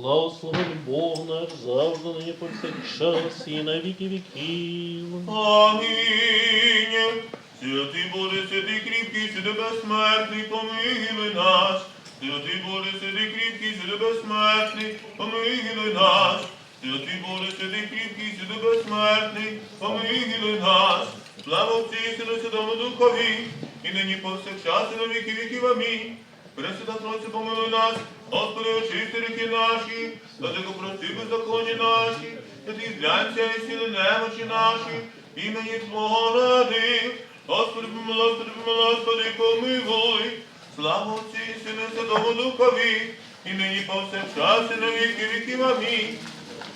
Благословен Бог наш завжди нині повсякчас і на віки віків. Амінь. Святий Боже, святий кріпкий, святий безсмертний, помилуй нас. Святий Боже, святий кріпкий, святий безсмертний, помилуй нас. Святий Боже, святий кріпкий, святий безсмертний, помилуй нас. Слава Отцю і Сину, Святому Духові, і нині повсякчас, і на віки віків. Амінь. Пресвята Тройця, помилуй нас, Господи, очисти ріки наші, та тако прости беззаконні наші, та ти зглянься і сіли немочі наші, імені Твого ради. Господи, помилуй, Господи, помилуй, Господи, помилуй. Слава Отцю і Сину, Святому Духові, і нині повсякчас, і на віки віків. Амінь.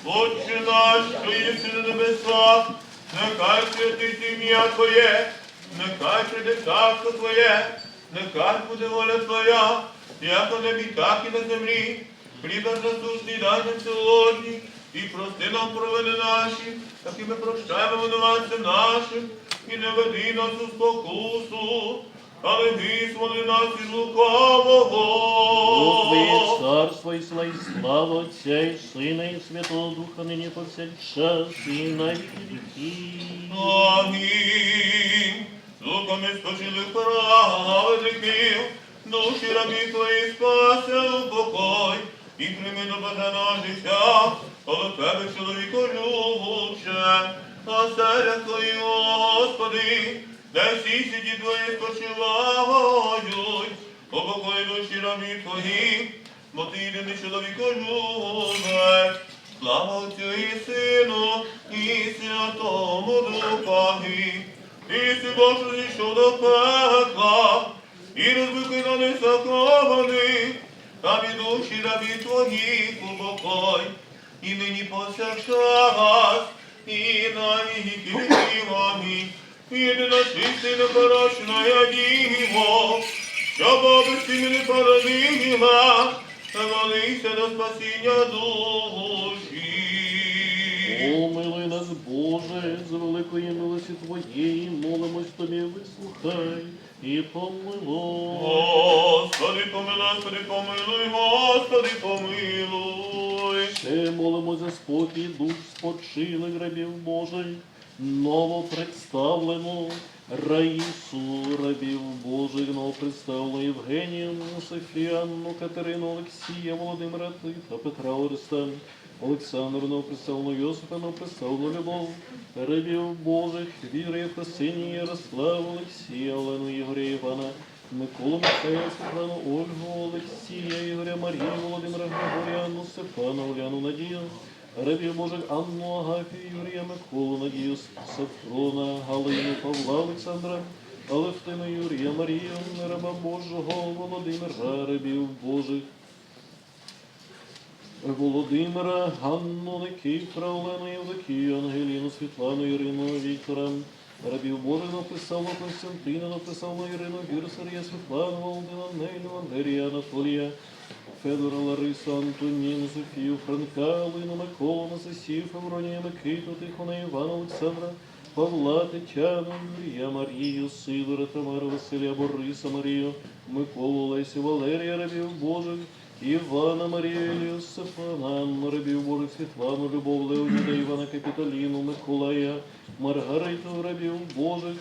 Отче наш, що єси на небесах, нехай святиться ім'я Твоє, нехай прийде царство Твоє, нехай буде воля Твоя, як на небі, так і на землі. Хліба насущний дай нам сьогодні, і прости нам провини наші, так і ми прощаємо винуватцям нашим, і не веди нас у спокусу, але визволи нас із Бог Твоє царство і сила, і слава Отця і Сина, і Святого Духа, нині повсякчас і на віки. Амінь. Духами спочилих праведників, душі рабі твої спася у покой, і прийми до бажаного життя, коло тебе чоловіко любче, оселя твої, Господи, де всі сіді твої спочивають, у покої душі рабі твої, бо ти єдиний чоловіко любець. Слава Отцю і Сину, і Святому Духові. Ти си Боже зійшов до пекла, і розбиканий закований, та від душі рабі твоїх упокой, і нині повсякчас, і на віки віків. Амінь. Єдина чиста непорочна я діво, що бабусі мене породила, молися до спасіння душі. Боже, з великої милості Твоєї, молимось Тобі, вислухай і помилуй. Господи, помилуй, Господи, помилуй, Господи, помилуй. Ще молимо за спокій душ спочилих рабів Божих, ново представлену Раїсу рабів Божих, ново представлену Євгенію, Софіанну, Катерину, Олексія, Володимира Тита, Петра Ореста, Олександру, ново представлену Йосипа, ново представлену Любов, рабів Божих, Віри, Єфросинії, Ярославу, Олексія, Олену, Ігоря, Івана, Миколу Михайла, Світлану, Ольгу, Олексія, Ігоря, Марію, Володимира, Григорія, Анну, Степана, Уляну, Надію, Рабів Божих, Анну, Агафію, Юрія, Миколу, Надію, Сафрона, Галину, Павла, Олександра, Алевтину, Юрія, Марію, раба Божого, Володимира, рабів Божих, Володимира, Ганну, Никифра, Олену, Євдокію, Ангеліну, Світлану, Ірину, Віктора, рабів Божих написав Константина, написав Ірину, Вірсарія, Світлану, Володина, Нелю, Андерія, Анатолія, Федора, Ларису, Антоніну, Софію, Франка, Алину, Миколу, Насисію, Февронія, Микиту, Тихона, Івана, Олександра, Павла, Тетяну, Юрія, Марію, Сидора, Тамару, Василія, Бориса, Марію, Миколу, Лесю, Валерія, рабів Божих, Івана, Елію, Стефана, рабів Божих, Світлану, Любов, Леоніда, Івана, Капітоліну, Миколая, Маргариту, рабів Божих,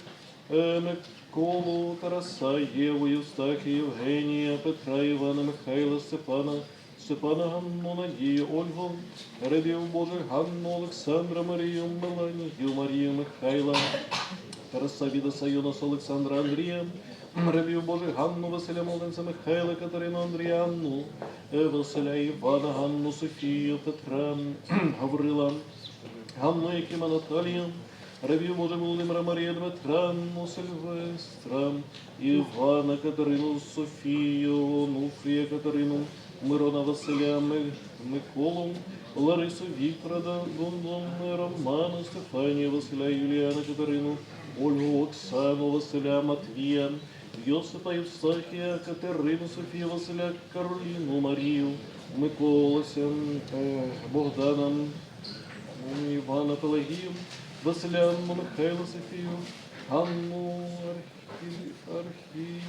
е, Миколу, Тараса, Єву, Євстахія, Євгенія, Петра, Івана, Михайла, Степана, Степана, Ганну, Надію, Ольгу, рабів Божих, Ганну, Олександра, Марію, Меланію, Марію, Михайла, Тараса, Відаса, Йонаса, Олександра, Андрія, рабів Божих, Ганну, Василя, Молоденця, Михайла, Катерину, Андріанну, е, Василя, Івана, Ганну, Софію, Петра, Гаврила, Ганну, Якима, Наталію, Рабів Божих Володимира Марія Дмитра, Сильвестра, Івана, Катерину, Софію, Нуфрія, Катерину, Мирона Василя, Ми- Миколу, Ларису Віктора, Романа, Стефанія, Василя, Юліана, Катерину, Ольгу, Оксану, Василя, Матвія, Йосипа, Євстахія, Катерину, Софію, Василя, Кароліну, Марію, Миколася, Богдана, Івана Пелагію, Василя Анну Михайло Софію, Архі, Архі,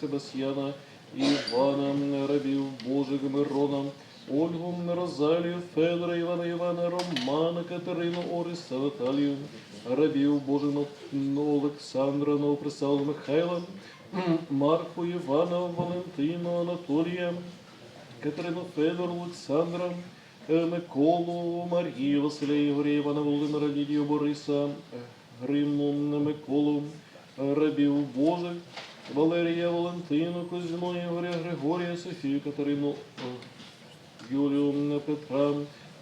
Себастьяна, Івана, рабів Божих Мирона, Ольгу, Розалію, Федора, Івана, Івана, Романа, Катерину, Ориса, Наталію, рабів Божих ну, Олександра, Новоприсаву, Михайла, Марку, Івана, Валентину, Анатолія, Катерину Федор, Олександра, е, Миколу, Марію, Василя Ігоря, Івана Володимира, Лідію Бориса, Гримну, Миколу, рабів Божих, Валерія, Валентину, Козьму, Ігоря, Григорія, Софію, Катерину, е, Юлію, Петра,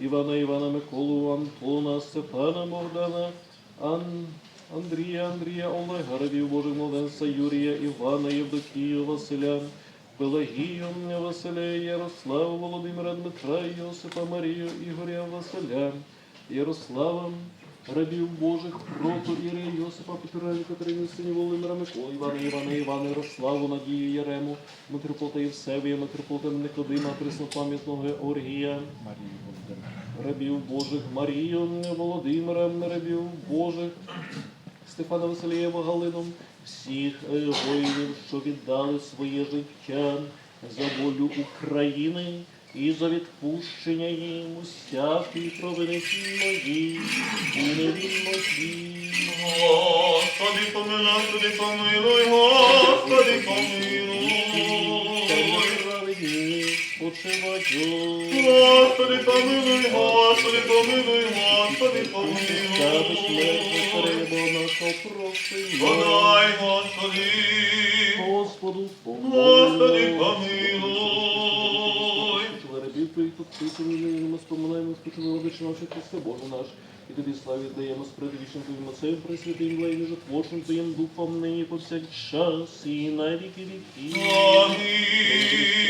Івана, Івана, Миколу, Антона, Степана, Богдана, Ан... Андрія, Андрія, Олега, рабів Божих Младенця, Юрія, Івана, Євдокію, Василя, Пелагію, Василя, Ярослава, Володимира, Дмитра, Йосипа, Марію, Ігоря, Василя, Ярослава, рабів Божих, Прото, Ірія, Йосипа, Петра, Катерини, сині Володимира, Миколи, Івана, Івана, Івана, Ярославу, Надію, Ярему, митрополита Євсевія, митрополита Никодима, Преснопам'ятного Оргія, Марії Володимир. Рабів Божих, Марію, Володимира, рабів Божих, Стефана Василієва Галину, всіх воїнів, що віддали своє життя за волю України і за відпущення їм усякої провини мої і невинності. Господи, помилуй, Господи, помилуй, Господи, помилуй. Господи, помилуй, Господи, помилуй, Господи, помилуй. Подай, Господи, Господу Господи, помилуй. Господи, рабів родичі наших Христе Боже наш. І тобі славі даємо з предвічним твоїм Отцем, пресвятим влаєм, житворчим твоїм духом, нині повсякчас і на віки віків. Амінь.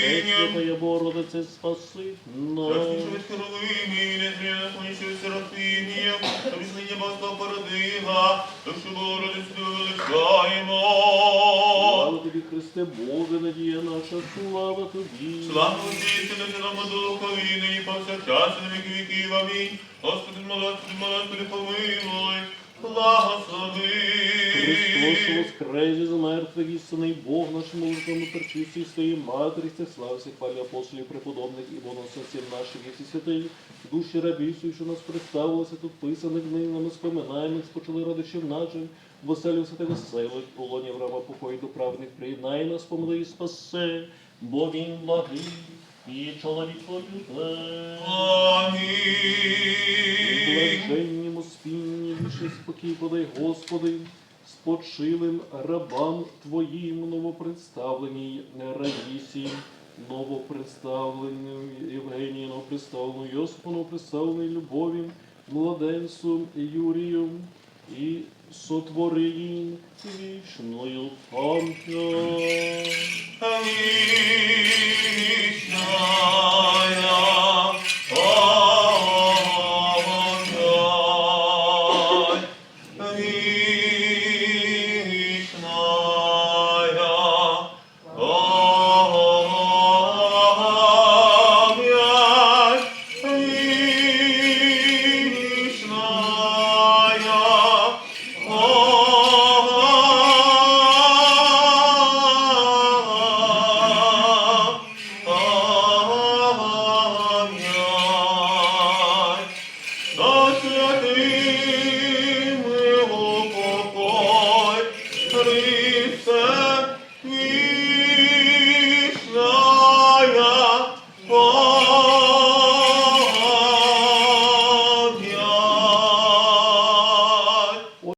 Пресвятая Богородице, спаси нас. Від херовимі, не від серафимів, та візнання Бога породила, так що Богородицю величаємо. Слава тобі, Христе Боже, надія наша, слава тобі. Слава на Святому Духові, нині повсякчас, і на віки віків. Амінь. Господи, Господи, Господи, помилуй, благослови. Христос воскрес із мертвих істинний Бог наш молитвами перчисті своїй матері, це слався хвалі апостолів, преподобних і бонососів наших і всі святих, душі рабів, всіх, що нас представилося тут писаних ними, споминаємо, спочили родичів наших, воселю святих веселих, полонів раба покою до правних приєднай нас, помили і спасе, бо він благий і чоловіколюбе. Амінь. Блаженнім спінні вічний спокій подай, Господи, спочилим рабам Твоїм новопредставленій Раїсі, новопредставленій Євгенії, новопредставленій Йосипу, новопредставленій Любові, младенцю Юрію и сотвори вечную память. Вечная